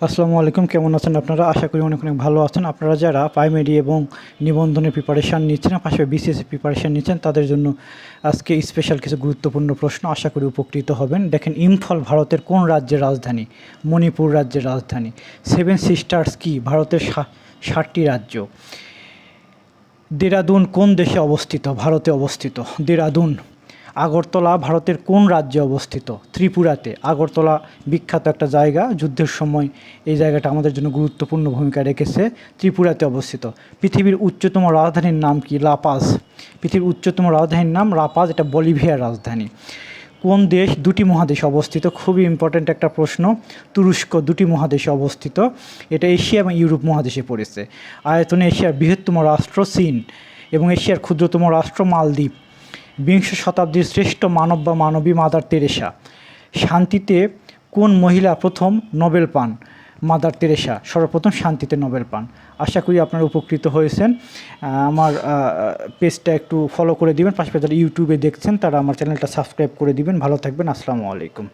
আসসালামু আলাইকুম, কেমন আছেন আপনারা? আশা করি অনেক অনেক ভালো আছেন। আপনারা যারা প্রাইমারি এবং নিবন্ধনের প্রিপারেশান নিচ্ছেন, পাশাপাশি বিসিএস প্রিপারেশান নিচ্ছেন, তাদের জন্য আজকে স্পেশাল কিছু গুরুত্বপূর্ণ প্রশ্ন আশা করি উপকৃত হবেন। দেখেন, ইম্ফল ভারতের কোন রাজ্যের রাজধানী? মণিপুর রাজ্যের রাজধানী। সেভেন সিস্টার্স কি? ভারতের ষাটটি রাজ্য। দেরাদুন কোন দেশে অবস্থিত? ভারতে অবস্থিত। দেরাদুন আগরতলা ভারতের কোন রাজ্যে অবস্থিত? ত্রিপুরাতে। আগরতলা বিখ্যাত একটা জায়গা, যুদ্ধের সময় এই জায়গাটা আমাদের জন্য গুরুত্বপূর্ণ ভূমিকা রেখেছে, ত্রিপুরাতে অবস্থিত। পৃথিবীর উচ্চতম রাজধানীর নাম কি? লাপাজ পৃথিবীর উচ্চতম রাজধানীর নাম লাপাজ এটা বলিভিয়ার রাজধানী। কোন দেশ দুটি মহাদেশে অবস্থিত? খুবই ইম্পর্ট্যান্ট একটা প্রশ্ন। তুরস্ক দুটি মহাদেশে অবস্থিত। এটা এশিয়া এবং ইউরোপ মহাদেশে পড়েছে। আয়তনে এশিয়ার বৃহত্তম রাষ্ট্র চীন এবং এশিয়ার ক্ষুদ্রতম রাষ্ট্র মালদ্বীপ। বিংশ শতাব্দীর শ্রেষ্ঠ মানব বা মানবী মাদার তেরেসা। শান্তিতে কোন মহিলা প্রথম নোবেল পান? মাদার তেরেসা, সর্বপ্রথম শান্তিতে নোবেল পান। আশা করি আপনারা উপকৃত হয়েছেন। আমার পেজটা একটু ফলো করে দিবেন, পাশাপাশি যারা ইউটিউবে দেখছেন, তারা আমার চ্যানেলটা সাবস্ক্রাইব করে দিবেন। ভালো থাকবেন, আসসালামু আলাইকুম।